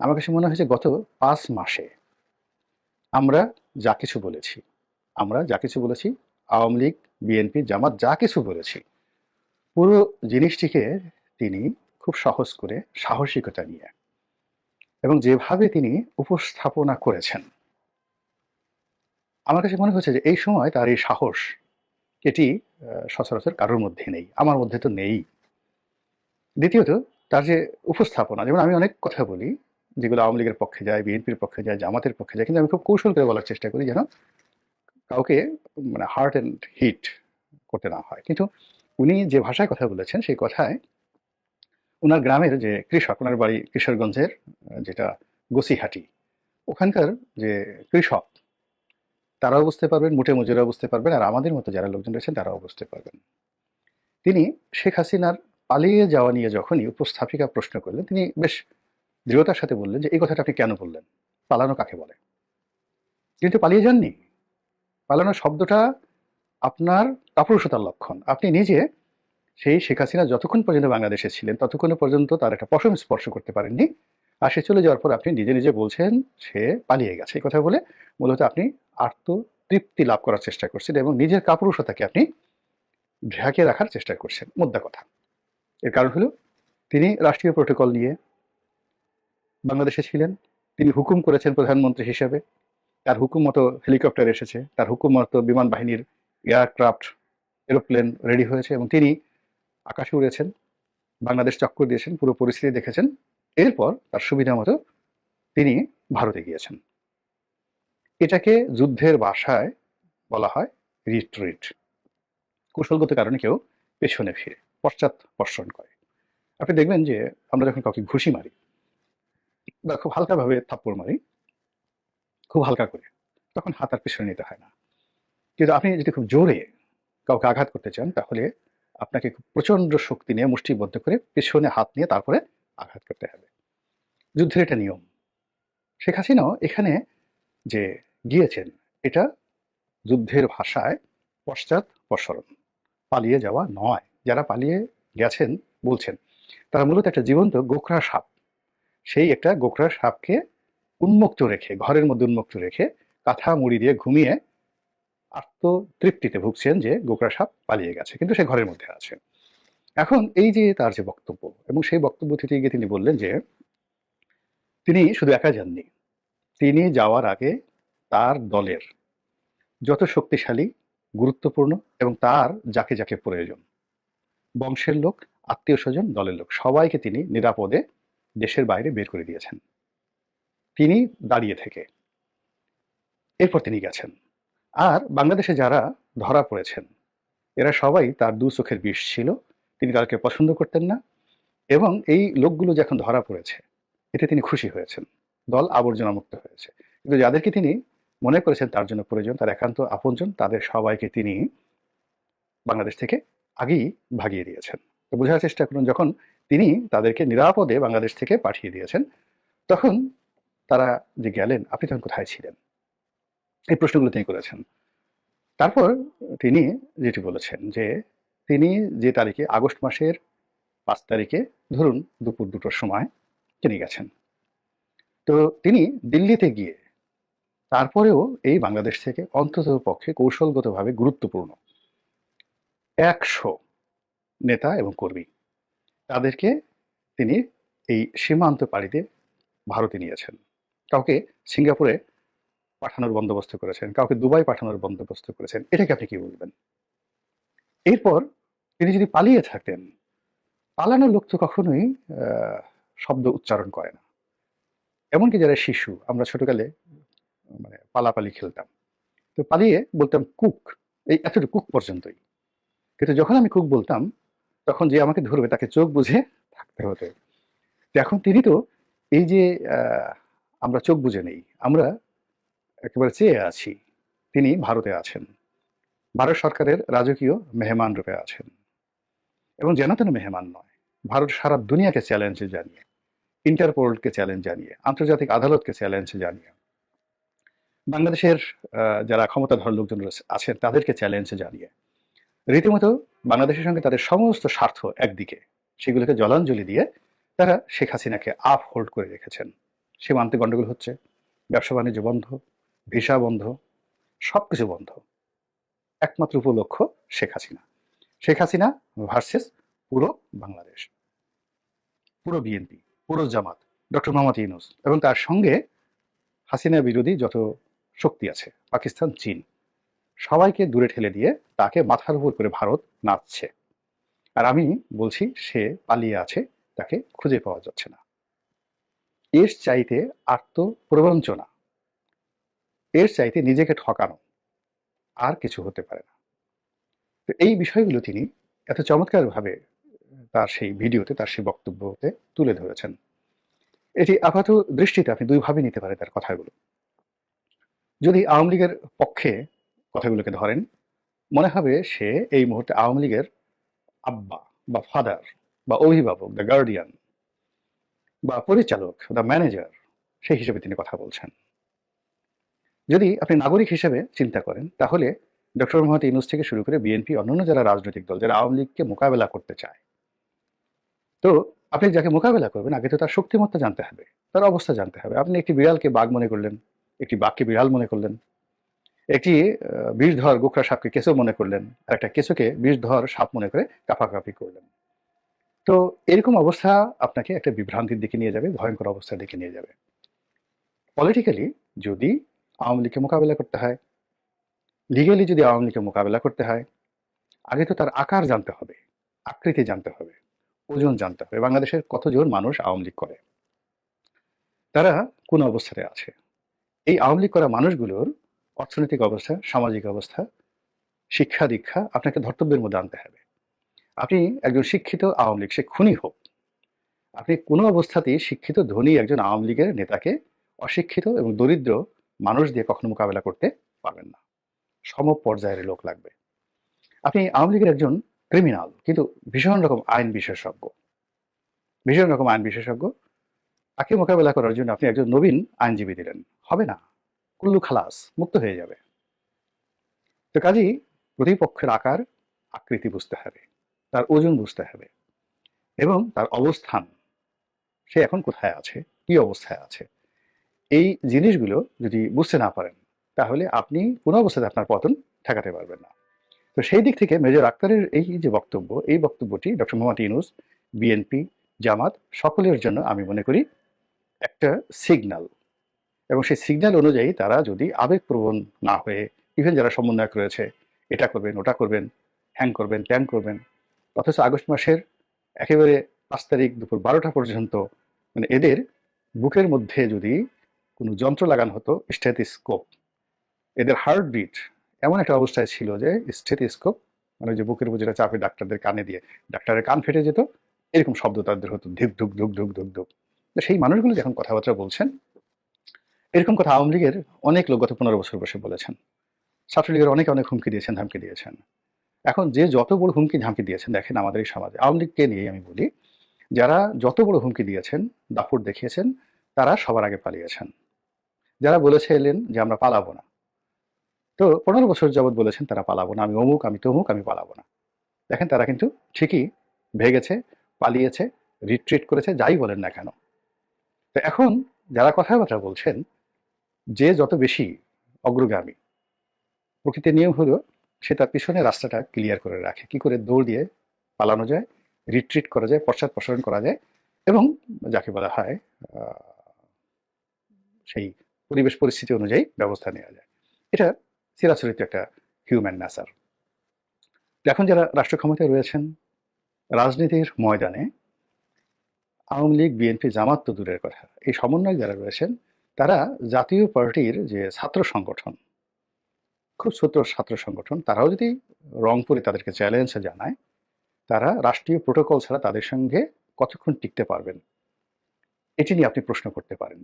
আমার কাছে মনে হয়েছে গত পাঁচ মাসে আমরা যা কিছু বলেছি, আমরা যা কিছু বলেছি, আওয়ামী লীগ, বিএনপি, জামাত যা কিছু বলেছি, পুরো জিনিসটিকে তিনি খুব সহজ করে সাহসিকতা নিয়ে এবং যেভাবে তিনি উপস্থাপনা করেছেন, আমার কাছে মনে হচ্ছে যে এই সময় তার এই সাহস এটি সচরাচর কারোর মধ্যে নেই, আমার মধ্যে তো নেই। দ্বিতীয়ত, তার যে উপস্থাপনা, যেমন আমি অনেক কথা বলি যেগুলো আওয়ামী লীগের পক্ষে যায়, বিএনপির পক্ষে যায়, জামাতের পক্ষে যায়, কিন্তু আমি খুব কৌশল করে বলার চেষ্টা করি যেন কাউকে মানে হার্ট অ্যান্ড হিট করতে না হয়। কিন্তু উনি যে ভাষায় কথা বলেছেন, সেই কথায় ওনার গ্রামের যে কৃষক ওনার বাড়ি কিশোরগঞ্জের, যেটা গোসিহাটি, ওখানকার যে কৃষক, তারাও বুঝতে পারবেন, মোটে মজুরাও বুঝতে পারবেন, আর আমাদের মতো যারা লোকজন রয়েছেন, তারাও বুঝতে পারবেন। তিনি শেখ হাসিনার পালিয়ে যাওয়া নিয়ে যখনই উপস্থাপিকা প্রশ্ন করলেন, তিনি বেশ দৃঢ়তার সাথে বললেন যে, এই কথাটা আপনি কেন বললেন? পালানো কাকে বলে? কিন্তু পালিয়ে যাননি। পালানো শব্দটা আপনার কাপুরুষতার লক্ষণ। আপনি নিজে সেই শেখ হাসিনা যতক্ষণ পর্যন্ত বাংলাদেশে ছিলেন, ততক্ষণ পর্যন্ত তার একটা পশম স্পর্শ করতে পারেননি। আর সে চলে যাওয়ার পর আপনি নিজে নিজে বলছেন, সে পালিয়ে গেছে। এই কথা বলে মূলত আপনি আত্ম তৃপ্তি লাভ করার চেষ্টা করছেন এবং নিজের কাপুরুষতাকে আপনি ঢেকে রাখার চেষ্টা করছেন। মুদ্রা কথা। এর কারণ হলো, তিনি রাষ্ট্রীয় প্রোটোকল নিয়ে বাংলাদেশে ছিলেন। তিনি হুকুম করেছেন প্রধানমন্ত্রী হিসেবে। তার হুকুম মতো হেলিকপ্টার এসেছে। তার হুকুম মতো বিমান বাহিনীর এয়ারক্রাফট এরোপ্লেন রেডি হয়েছে এবং তিনি আকাশে উড়েছেন, বাংলাদেশ চক্কর দিয়েছেন, পুরো পরিস্থিতি দেখেছেন। এরপর তার সুবিধা মতো তিনি ভারতে গিয়েছেন। এটাকে যুদ্ধের ভাষায় বলা হয় রিট্রিট কৌশলগত কারণে কেউ পেছনে ফিরে পশ্চাৎ বর্ষণ করে। আপনি দেখবেন যে আমরা যখন কাউকে ঘুষি মারি বা খুব হালকাভাবে থাপ্পড় মারি, খুব হালকা করে, তখন হাত আর পিছনে নিতে হয় না। কিন্তু আপনি যদি খুব জোরে কাউকে আঘাত করতে চান, তাহলে আপনাকে খুব প্রচণ্ড শক্তি নিয়ে মুষ্টিবদ্ধ করে পেছনে হাত নিয়ে তারপরে আঘাত করতে হবে। যুদ্ধের এটা নিয়ম। শেখ হাসিনাও এখানে যে গিয়েছেন, এটা যুদ্ধের ভাষায় পশ্চাৎ প্রসরণ, পালিয়ে যাওয়া নয়। যারা পালিয়ে গেছেন, বলছেন, তারা মূলত একটা জীবন্ত গোখরা সাপ। সেই একটা গোখরা সাপকে উন্মুক্ত রেখে, ঘরের মধ্যে উন্মুক্ত রেখে কাঁথা মুড়ি দিয়ে ঘুমিয়ে আত্মতৃপ্তিতে ভুগছেন যে গোকরা সাপ পালিয়ে গেছে, কিন্তু সে ঘরের মধ্যে আছে। এখন এই যে তার যে বক্তব্য, এবং সেই বক্তব্য থেকে গিয়ে তিনি বললেন যে তিনি শুধু একা যাননি, তিনি যাওয়ার আগে তার দলের যত শক্তিশালী, গুরুত্বপূর্ণ এবং তার যাকে যাকে প্রয়োজন, বংশের লোক, আত্মীয় স্বজন, দলের লোক, সবাইকে তিনি নিরাপদে দেশের বাইরে বের করে দিয়েছেন। তিনি দাঁড়িয়ে থেকে। এরপর তিনি গেছেন। আর বাংলাদেশে যারা ধরা পড়েছেন, এরা সবাই তার দু চোখের বিষ ছিল, তিনি তাদেরকে পছন্দ করতেন না এবং এই লোকগুলো যখন ধরা পড়েছে, এতে তিনি খুশি হয়েছেন। দল আবর্জনা মুক্ত হয়েছে। কিন্তু যাদেরকে তিনি মনে করেছেন তার জন্য প্রয়োজন, তার একান্ত আপনজন, তাদের সবাইকে তিনি বাংলাদেশ থেকে আগেই ভাগিয়ে দিয়েছেন। বোঝার চেষ্টা করুন, যখন তিনি তাদেরকে নিরাপদে বাংলাদেশ থেকে পাঠিয়ে দিয়েছেন। তখন তারা যে গেলেন আপনি তখন কোথায় ছিলেন? এই প্রশ্নগুলো তিনি করেছেন। তারপর তিনি যেটি বলেছেন যে, তিনি যে তারিখে, আগস্ট মাসের পাঁচ তারিখে, ধরুন দুপুর দুটোর সময় তিনি গেছেন। তো তিনি দিল্লিতে গিয়ে তারপরেও এই বাংলাদেশ থেকে অন্তত পক্ষে কৌশলগতভাবে গুরুত্বপূর্ণ একশো নেতা এবং কর্মী তাদেরকে তিনি এই সীমান্ত পাড়িতে ভারতে নিয়েছেন। কাউকে সিঙ্গাপুরে পাঠানোর বন্দোবস্ত করেছেন, কাউকে দুবাই পাঠানোর বন্দোবস্ত করেছেন, এটাকে আপনি কি বলবেন? এরপর তিনি যদি পালিয়ে থাকতেন পালানোর লোক তো কখনোই শব্দ উচ্চারণ করে না। এমনকি যারা শিশু, আমরা ছোটকালে মানে পালাপালি খেলতাম। তো পালিয়ে বলতাম কুক, এই এতটুকু কুক পর্যন্তই। কিন্তু যখন আমি কুক বলতাম তখন যে আমাকে ধরবে, তাকে চোখ বুঝে থাকতে হতো। এখন তিনি তো এই যে আমরা চোখ বুঝে নেই, আমরা একেবারে চেয়ে আছি, তিনি ভারতে আছেন, ভারত সরকারের রাজকীয় মেহমান রূপে আছেন। এবং যেন তেন মেহমান নয়, ভারত সারা দুনিয়াকে চ্যালেঞ্জ জানিয়ে, ইন্টারপোলকে চ্যালেঞ্জ জানিয়ে, আন্তর্জাতিক আদালতকে চ্যালেঞ্জ জানিয়ে, বাংলাদেশের যারা ক্ষমতাধর লোকজন আছেন, তাদেরকে চ্যালেঞ্জ জানিয়ে রীতিমতো বাংলাদেশের সঙ্গে তাদের সমস্ত স্বার্থ একদিকে, সেগুলোকে জলাঞ্জলি দিয়ে তারা শেখ হাসিনাকে আপ হোল্ড করে রেখেছেন। সীমান্তে গণ্ডগোল হচ্ছে, ব্যবসা বাণিজ্য বন্ধ, ভিসা বন্ধ সব কিছু বন্ধ। একমাত্র উপলক্ষ্য শেখ হাসিনা। শেখ হাসিনা ভার্সেস পুরো বাংলাদেশ, পুরো বিএনপি, পুরো জামাত, ডক্টর মোহাম্মদ ইউনুস। এবং তার সঙ্গে হাসিনা বিরোধী যত শক্তি আছে, পাকিস্তান, চীন সবাইকে দূরে ঠেলে দিয়ে তাকে মাথার উপর করে ভারত নাচছে। আর আমি বলছি, সে পালিয়ে আছে, তাকে খুঁজে পাওয়া যাচ্ছে না। এর চাইতে আত্ম প্রবঞ্চনা এর চাইতে নিজেকে ঠকানো আর কিছু হতে পারে না। তো এই বিষয়গুলো তিনি এত চমৎকারভাবে তার সেই ভিডিওতে, তার সেই বক্তব্যতে তুলে ধরেছেন। এটি আপাত দৃষ্টিতে আপনি দুইভাবে নিতে পারেন তার কথাগুলো। যদি আওয়ামী লীগের পক্ষে কথাগুলোকে ধরেন, মনে হবে সে এই মুহূর্তে আওয়ামী লীগের আব্বা বা ফাদার বা অভিভাবক দ্য গার্ডিয়ান বা পরিচালক দ্য ম্যানেজার সেই হিসেবে তিনি কথা বলছেন। যদি আপনি নাগরিক হিসেবে চিন্তা করেন, তাহলে ডক্টর মোহাম্মদ ইউনুস থেকে শুরু করে বিএনপি, অন্যান্য যারা রাজনৈতিক দল, যারা আওয়ামী লীগকে মোকাবেলা করতে চায়, তো আপনি যাকে মোকাবেলা করবেন, আগে তো তার শক্তিমত্তা জানতে হবে, তার অবস্থা জানতে হবে। আপনি একটি বিড়ালকে বাঘ মনে করলেন, একটি বাঘকে বিড়াল মনে করলেন একটি বিষধর গোখরা সাপকে কেঁচো মনে করলেন। আর একটা কেঁচোকে বিষধর সাপ মনে করে কাপাকাপি করলেন। তো এরকম অবস্থা আপনাকে একটা বিভ্রান্তির দিকে নিয়ে যাবে, ভয়ঙ্কর অবস্থার দিকে নিয়ে যাবে। পলিটিক্যালি যদি আওয়ামী লীগকে মোকাবেলা করতে হয় লিগালি যদি আওয়ামী লীগকে মোকাবেলা করতে হয়, আগে তো তার আকার জানতে হবে, আকৃতি জানতে হবে, ওজন জানতে হবে। বাংলাদেশের কতজন মানুষ আওয়ামী লীগ করে? তারা কোন অবস্থাতে আছে? এই আওয়ামী লীগ করা মানুষগুলোর অর্থনৈতিক অবস্থা, সামাজিক অবস্থা, শিক্ষা দীক্ষা আপনাকে ধর্তব্যের মধ্যে আনতে হবে। আপনি একজন শিক্ষিত আওয়ামী লীগ, সে খুনি হোক। আপনি কোনো অবস্থাতেই শিক্ষিত, ধনী একজন আওয়ামী লীগের নেতাকে অশিক্ষিত এবং দরিদ্র মানুষ দিয়ে কখনো মোকাবেলা করতে পারবেন না। সম পর্যায়ের লোক লাগবে। আপনি আওয়ামী লীগের একজন ক্রিমিনাল কিন্তু ভীষণ রকম আইন বিশেষজ্ঞ। ভীষণ রকম আইন বিশেষজ্ঞ। তাকে মোকাবেলা করার জন্য আপনি একজন নবীন আইনজীবী দিলেন। হবে না। কুল্লু খালাস মুক্ত হয়ে যাবে। তো কাজেই প্রতিপক্ষের আকার আকৃতি বুঝতে হবে, তার ওজন বুঝতে হবে এবং তার অবস্থান, সে এখন কোথায় আছে, কি অবস্থায় আছে, এই জিনিসগুলো যদি বুঝতে না পারেন, তাহলে আপনি কোনো অবস্থাতে আপনার পতন ঠেকাতে পারবেন না। তো সেই দিক থেকে মেজর আক্তারের এই যে বক্তব্য, এই বক্তব্যটি ডক্টর মোহাম্মদ ইউনুস, বিএনপি, জামাত, সকলের জন্য আমি মনে করি একটা সিগন্যাল এবং সেই সিগন্যাল অনুযায়ী তারা যদি আবেগপ্রবণ না হয়ে ইভেন যারা সমন্বয়ক রয়েছে, এটা করবেন, ওটা করবেন হ্যাং করবেন ট্যাং করবেন, অথচ আগস্ট মাসের একেবারে পাঁচ তারিখ দুপুর বারোটা পর্যন্ত মানে এদের বুকের মধ্যে যদি কোনো যন্ত্র লাগানো হতো স্টেথিস্কোপ এদের হার্টবিট এমন একটা অবস্থায় ছিল যে স্টেথিস্কোপ মানে যে বুকের উপর যেটা চাপে ডাক্তারদের কানে দিয়ে, ডাক্তারের কান ফেটে যেত, এরকম শব্দ তাদের হতো, ধুক ধুক ধুক ধুক ধুক ধুক। সেই মানুষগুলো যখন কথাবার্তা বলছেন এরকম কথা আওয়ামী লীগের অনেক লোক গত পনেরো বছর বসে বলেছেন। ছাত্রলীগের অনেকে, অনেক হুমকি দিয়েছেন, ধামকি দিয়েছেন। এখন যে যত বড় হুমকি, ধামকি দিয়েছেন, দেখেন আমাদের এই সমাজে। আওয়ামী লীগকে নিয়ে আমি বলি, যারা যত বড় হুমকি দিয়েছেন দাপুর দেখিয়েছেন, তারা সবার আগে পালিয়েছেন। যারা বলেছে এলেন যে আমরা পালাবো না। তো পনেরো বছর যাবৎ বলেছেন, তারা পালাবো না। আমি অমুক, আমি তমুক, আমি পালাবো না। দেখেন, তারা কিন্তু ঠিকই ভেগেছে, পালিয়েছে রিট্রিট করেছে, যাই বলেন না কেন। তো এখন যারা কথাবার্তা বলছেন যে যত বেশি অগ্রগামী প্রকৃতির নিয়ম হলো, সে তার পিছনে রাস্তাটা ক্লিয়ার করে রাখে। কি করে দৌড় দিয়ে পালানো যায় রিট্রিট করা যায়, পশ্চাৎ প্রসারণ করা যায় এবং যাকে বলা হয় সেই পরিবেশ পরিস্থিতি অনুযায়ী ব্যবস্থা নেওয়া যায়। এটা চিরাচরিত একটা হিউম্যান নেচার এখন যারা রাষ্ট্র ক্ষমতায় রয়েছেন, রাজনীতির ময়দানে আওয়ামী লীগ, বিএনপি, জামাত তো দূরের কথা। এই সমন্বয় যারা রয়েছেন তারা জাতীয় পার্টির যে ছাত্র সংগঠন, খুব ছোট ছাত্র সংগঠন, তারাও যদি রংপুরে তাদেরকে চ্যালেঞ্জ জানায়, তারা রাষ্ট্রীয় প্রোটোকল ছাড়া তাদের সঙ্গে কতক্ষণ টিকতে পারবেন? এটি নিয়ে আপনি প্রশ্ন করতে পারেন।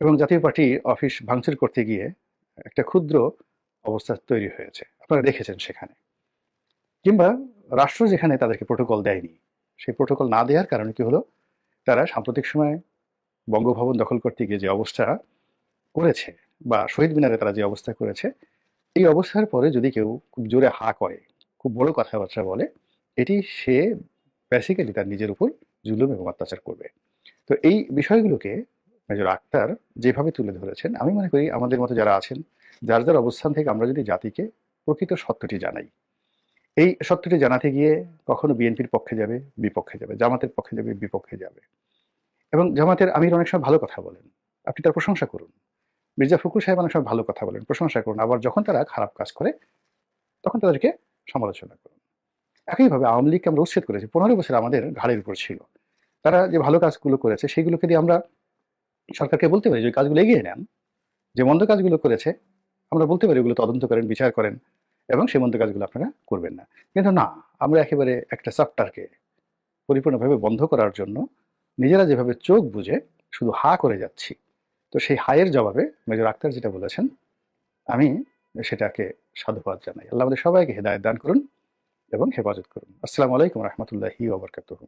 এবং জাতীয় পার্টি অফিস ভাঙচুর করতে গিয়ে একটা ক্ষুদ্র অবস্থা তৈরি হয়েছে। আপনারা দেখেছেন সেখানে। কিংবা রাষ্ট্র যেখানে তাদেরকে প্রোটোকল দেয়নি, সেই প্রোটোকল না দেওয়ার কারণে কি হলো? তারা সাম্প্রতিক সময়ে বঙ্গভবন দখল করতে গিয়ে যে অবস্থা করেছে বা শহীদ মিনারে তারা যে অবস্থা করেছে, এই অবস্থার পরে যদি কেউ খুব জোরে হা করে, খুব বড় কথাবার্তা বলে, এটি সে বেসিক্যালি তার নিজের উপর জুলুম এবং অত্যাচার করবে। তো এই বিষয়গুলোকে মেজর আক্তার যেভাবে তুলে ধরেছেন, আমি মনে করি আমাদের মতো যারা আছেন, যার যার অবস্থান থেকে আমরা যদি জাতিকে প্রকৃত সত্যটি জানাই, এই সত্যটি জানাতে গিয়ে কখনো বিএনপির পক্ষে যাবে, বিপক্ষে যাবে, জামাতের পক্ষে যাবে, বিপক্ষে যাবে। এবং জামাতের আমির অনেক সময় ভালো কথা বলেন। আপনি তার প্রশংসা করুন। মির্জা ফখরুল সাহেব অনেক সময় ভালো কথা বলেন, প্রশংসা করুন। আবার যখন তারা খারাপ কাজ করে, তখন তাদেরকে সমালোচনা করুন। একইভাবে আওয়ামী লীগকে আমরা উচ্ছেদ করেছি, পনেরো বছর আমাদের ঘাড়ের উপর ছিল। তারা যে ভালো কাজগুলো করেছে, সেগুলোকে দিয়ে আমরা সরকারকে বলতে পারি যে কাজগুলো এগিয়ে নেন। যে মন্দ কাজগুলো করেছে, আমরা বলতে পারি ওগুলো তদন্ত করেন, বিচার করেন এবং সেই মন্দ কাজগুলো আপনারা করবেন না। কিন্তু না, আমরা একেবারে একটা চ্যাপ্টারকে পরিপূর্ণভাবে বন্ধ করার জন্য নিজেরা যেভাবে চোখ বুঝে শুধু হা করে যাচ্ছি, তো সেই হায়ের জবাবে মেজর আক্তার যেটা বলেছেন, আমি সেটাকে সাধুবাদ জানাই। আল্লাহ আমাদের সবাইকে হেদায়ত দান করুন এবং হেফাজত করুন। আসসালামু আলাইকুম রহমতুল্লাহি ওবরকাতুহ